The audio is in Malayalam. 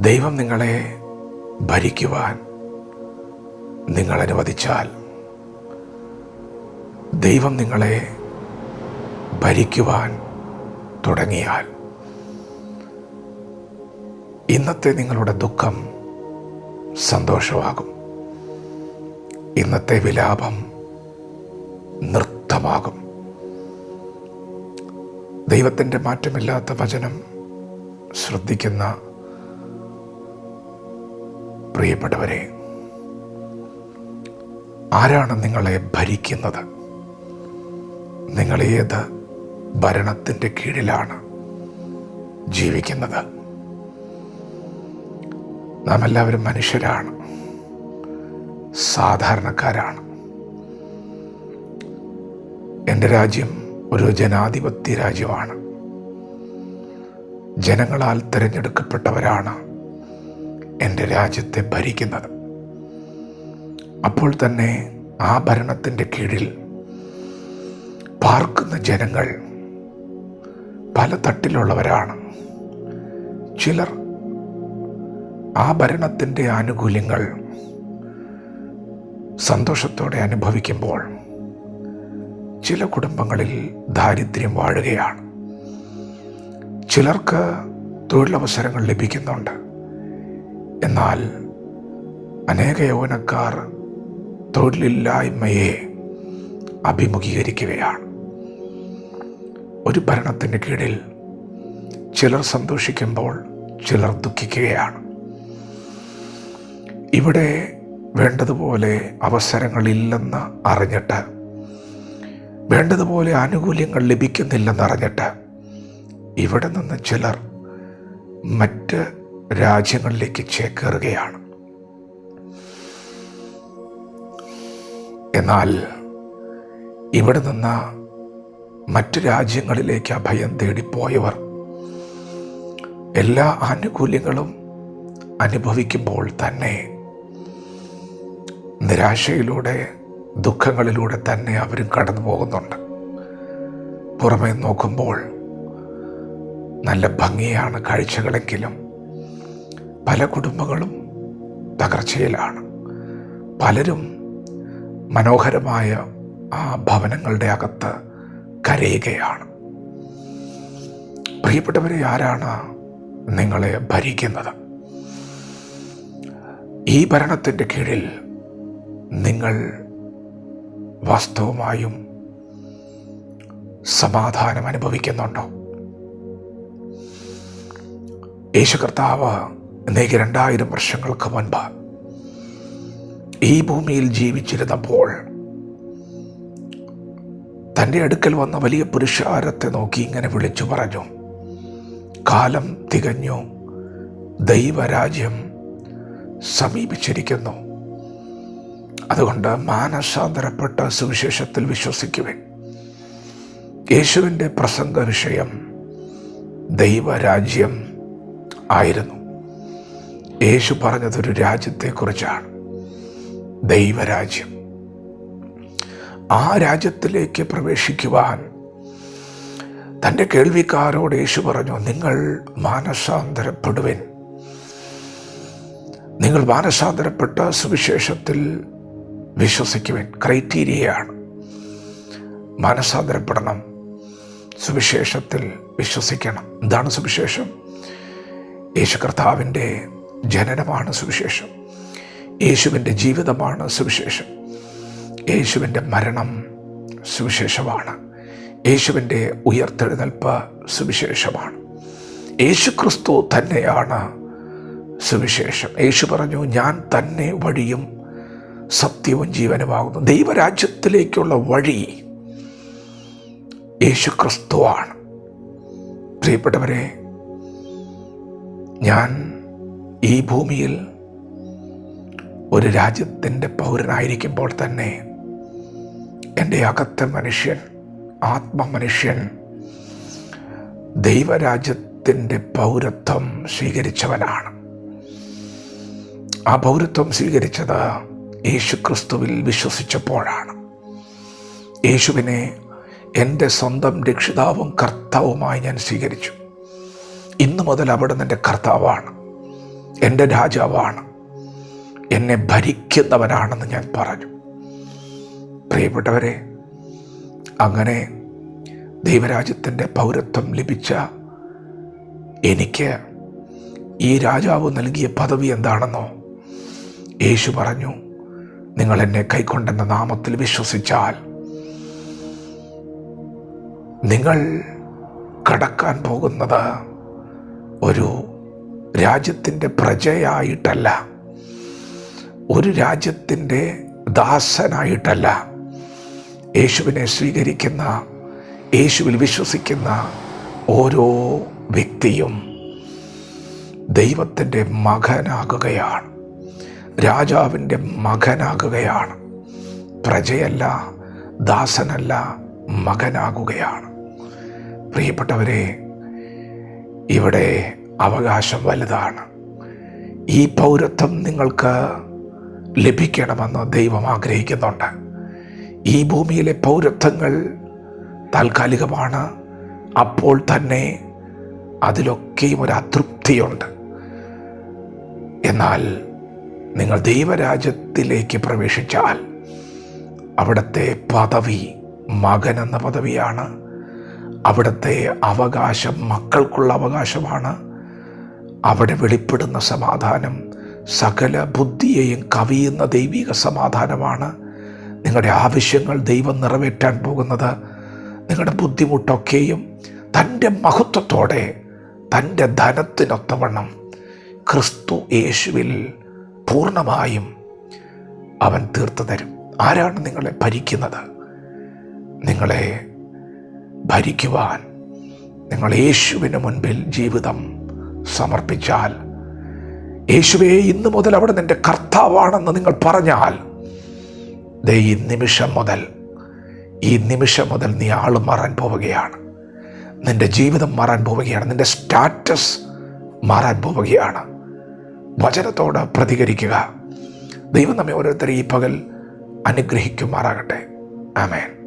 ദൈവം നിങ്ങളെ ഭരിക്കുവാൻ നിങ്ങൾ അനുവദിച്ചാൽ ദൈവം നിങ്ങളെ ഭരിക്കുവാൻ തുടങ്ങിയാൽ ഇന്നത്തെ നിങ്ങളുടെ ദുഃഖം സന്തോഷമാകും. ഇന്നത്തെ വിലാപം നൃത്തമാകും. ദൈവത്തിന്റെ മാറ്റമില്ലാത്ത വചനം ശ്രദ്ധിക്കുന്ന പ്രിയപ്പെട്ടവരെ ആരാണ് നിങ്ങളെ ഭരിക്കുന്നത്? നിങ്ങൾ ഏത് ഭരണത്തിന്റെ കീഴിലാണ് ജീവിക്കുന്നത്? നാം എല്ലാവരും മനുഷ്യരാണ് സാധാരണക്കാരാണ്. എന്റെ രാജ്യം ഒരു ജനാധിപത്യ രാജ്യമാണ്. ജനങ്ങളാൽ തിരഞ്ഞെടുക്കപ്പെട്ടവരാണ് എന്റെ രാജ്യത്തെ ഭരിക്കുന്നത്. അപ്പോൾ തന്നെ ആ ഭരണത്തിന്റെ കീഴിൽ പാർക്കുന്ന ജനങ്ങൾ പല തട്ടിലുള്ളവരാണ്. ചിലർ ആ ഭരണത്തിന്റെ ആനുകൂല്യങ്ങൾ സന്തോഷത്തോടെ അനുഭവിക്കുമ്പോൾ ചില കുടുംബങ്ങളിൽ ദാരിദ്ര്യം വാഴുകയാണ്. ചിലർക്ക് തൊഴിലവസരങ്ങൾ ലഭിക്കുന്നുണ്ട്. എന്നാൽ അനേക യൗവനക്കാർ തൊഴിലില്ലായ്മയെ അഭിമുഖീകരിക്കുകയാണ്. ഒരു ഭരണത്തിന്റെ കീഴിൽ ചിലർ സന്തോഷിക്കുമ്പോൾ ചിലർ ദുഃഖിക്കുകയാണ്. ഇവിടെ വേണ്ടതുപോലെ അവസരങ്ങളില്ലെന്ന് അറിഞ്ഞിട്ട് വേണ്ടതുപോലെ ആനുകൂല്യങ്ങൾ ലഭിക്കുന്നില്ലെന്ന് അറിഞ്ഞിട്ട് ഇവിടെ നിന്ന് ചിലർ മറ്റ് രാജ്യങ്ങളിലേക്ക് ചേക്കേറുകയാണ്. എന്നാൽ ഇവിടെ നിന്ന് മറ്റ് രാജ്യങ്ങളിലേക്ക് അഭയം തേടിപ്പോയവർ എല്ലാ ആനുകൂല്യങ്ങളും അനുഭവിക്കുമ്പോൾ തന്നെ നിരാശയിലൂടെ ദുഃഖങ്ങളിലൂടെ തന്നെ അവരും കടന്നു പോകുന്നുണ്ട്. പുറമേ നോക്കുമ്പോൾ നല്ല ഭംഗിയാണ് കാഴ്ചകളെങ്കിലും പല കുടുംബങ്ങളും തകർച്ചയിലാണ്. പലരും മനോഹരമായ ആ ഭവനങ്ങളുടെ അകത്ത് കരയുകയാണ്. പ്രിയപ്പെട്ടവരെ ആരാണ് നിങ്ങളെ ഭരിക്കുന്നത്? ഈ ഭരണത്തിന്റെ കീഴിൽ നിങ്ങൾ വാസ്തവമായും സമാധാനം അനുഭവിക്കുന്നുണ്ടോ യേശു കർത്താവ് ഇന്നേക്ക് രണ്ടായിരം വർഷങ്ങൾക്ക് മുൻപ് ഈ ഭൂമിയിൽ ജീവിച്ചിരുന്നപ്പോൾ തന്റെ അടുക്കൽ വന്ന വലിയ പുരുഷാരത്തെ നോക്കി ഇങ്ങനെ വിളിച്ചു പറഞ്ഞു. കാലം തികഞ്ഞു ദൈവരാജ്യം സമീപിച്ചിരിക്കുന്നു. അതുകൊണ്ട് മാനസാന്തരപ്പെട്ട സുവിശേഷത്തിൽ വിശ്വസിക്കുവേ യേശുവിന്റെ പ്രസംഗ വിഷയം ദൈവരാജ്യം ആയിരുന്നു. യേശു പറഞ്ഞതൊരു രാജ്യത്തെക്കുറിച്ചാണ്. ദൈവരാജ്യം. ആ രാജ്യത്തിലേക്ക് പ്രവേശിക്കുവാൻ തന്റെ കേൾവിക്കാരോട് യേശു പറഞ്ഞു നിങ്ങൾ മാനസാന്തരപ്പെടുവൻ. നിങ്ങൾ മാനസാന്തരപ്പെട്ട സുവിശേഷത്തിൽ വിശ്വസിക്കുവൻ. ക്രൈറ്റീരിയയാണ്. മാനസാന്തരപ്പെടണം സുവിശേഷത്തിൽ വിശ്വസിക്കണം. എന്താണ് സുവിശേഷം? യേശു കർത്താവിന്റെ ജനനമാണ് സുവിശേഷം. യേശുവിന്റെ ജീവിതമാണ് സുവിശേഷം. യേശുവിന്റെ മരണം സുവിശേഷമാണ്. യേശുവിന്റെ ഉയർത്തെഴുന്നൽപ്പ് സുവിശേഷമാണ്. യേശു ക്രിസ്തു തന്നെയാണ് സുവിശേഷം. യേശു പറഞ്ഞു ഞാൻ തന്നെ വഴിയും സത്യവും ജീവനുമാകുന്നു ദൈവരാജ്യത്തിലേക്കുള്ള വഴി യേശു ക്രിസ്തുവാണ് പ്രിയപ്പെട്ടവരെ ഞാൻ ഈ ഭൂമിയിൽ ഒരു രാജ്യത്തിന്റെ പൗരനായിരിക്കുമ്പോൾ തന്നെ എന്റെ അകത്തെ മനുഷ്യൻ ആത്മമനുഷ്യൻ ദൈവരാജ്യത്തിന്റെ പൗരത്വം സ്വീകരിച്ചവനാണ്. ആ പൗരത്വം സ്വീകരിച്ചത് യേശു ക്രിസ്തുവിൽ വിശ്വസിച്ചപ്പോഴാണ്. യേശുവിനെ എന്റെ സ്വന്തം രക്ഷിതാവും കർത്താവുമായി ഞാൻ സ്വീകരിച്ചു. ഇന്നു മുതൽ അവിടെ എന്റെ കർത്താവാണ്. എന്റെ രാജാവാണ്. എന്നെ ഭരിക്കുന്നവനാണെന്ന് ഞാൻ പറഞ്ഞു. പ്രിയപ്പെട്ടവരെ അങ്ങനെ ദൈവരാജ്യത്തിന്റെ പൗരത്വം ലഭിച്ച എനിക്ക് ഈ രാജാവ് നൽകിയ പദവി എന്താണെന്നോ യേശു പറഞ്ഞു. നിങ്ങൾ എന്നെ കൈക്കൊണ്ടെന്ന നാമത്തിൽ വിശ്വസിച്ചാൽ നിങ്ങൾ കടക്കാൻ പോകുന്നത് ഒരു രാജ്യത്തിന്റെ പ്രജയായിട്ടല്ല. ഒരു രാജ്യത്തിന്റെ ദാസനായിട്ടല്ല. യേശുവിനെ സ്വീകരിക്കുന്ന യേശുവിൽ വിശ്വസിക്കുന്ന ഓരോ വ്യക്തിയും ദൈവത്തിന്റെ മകനാകുകയാണ്. രാജാവിന്റെ മകനാകുകയാണ്. പ്രജയല്ല ദാസനല്ല മകനാകുകയാണ്. പ്രിയപ്പെട്ടവരെ ഇവിടെ അവകാശം വലുതാണ്. ഈ പൗരത്വം നിങ്ങൾക്ക് ലഭിക്കണമെന്ന് ദൈവം ആഗ്രഹിക്കുന്നുണ്ട്. ഈ ഭൂമിയിലെ പൗരത്വങ്ങൾ താൽക്കാലികമാണ്. അപ്പോൾ തന്നെ അതിലൊക്കെയും ഒരു അതൃപ്തിയുണ്ട്. എന്നാൽ നിങ്ങൾ ദൈവരാജ്യത്തിലേക്ക് പ്രവേശിച്ചാൽ അവിടുത്തെ പദവി മകൻ എന്ന പദവിയാണ്. അവിടുത്തെ അവകാശം മക്കൾക്കുള്ള അവകാശമാണ്. അവിടെ വെളിപ്പെടുന്ന സമാധാനം സകല ബുദ്ധിയെയും കവിയുന്ന ദൈവിക സമാധാനമാണ്. നിങ്ങളുടെ ആവശ്യങ്ങൾ ദൈവം നിറവേറ്റാൻ പോകുന്നത് നിങ്ങളുടെ ബുദ്ധിമുട്ടൊക്കെയും തന്റെ മഹത്വത്തോടെ തന്റെ ധനത്തിനൊത്തവണ്ണം ക്രിസ്തു യേശുവിൽ പൂർണമായും അവൻ തീർത്തു തരും. ആരാണ് നിങ്ങളെ ഭരിക്കുന്നത്? നിങ്ങളെ ഭരിക്കുവാൻ നിങ്ങൾ യേശുവിന് മുൻപിൽ ജീവിതം സമർപ്പിച്ചാൽ. യേശുവേ ഇന്ന് മുതൽ അവിടെ നിന്റെ കർത്താവാണെന്ന് നിങ്ങൾ പറഞ്ഞാൽ ദേ ഈ നിമിഷം മുതൽ ഈ നിമിഷം മുതൽ നീ ആൾ മാറാൻ പോവുകയാണ്. നിന്റെ ജീവിതം മാറാൻ പോവുകയാണ്. നിന്റെ സ്റ്റാറ്റസ് മാറാൻ പോവുകയാണ്. വചനത്തോട് പ്രതികരിക്കുക. ദൈവം നമ്മെ ഓരോരുത്തരും ഈ പകൽ അനുഗ്രഹിക്കുമാറാകട്ടെ. ആമേൻ.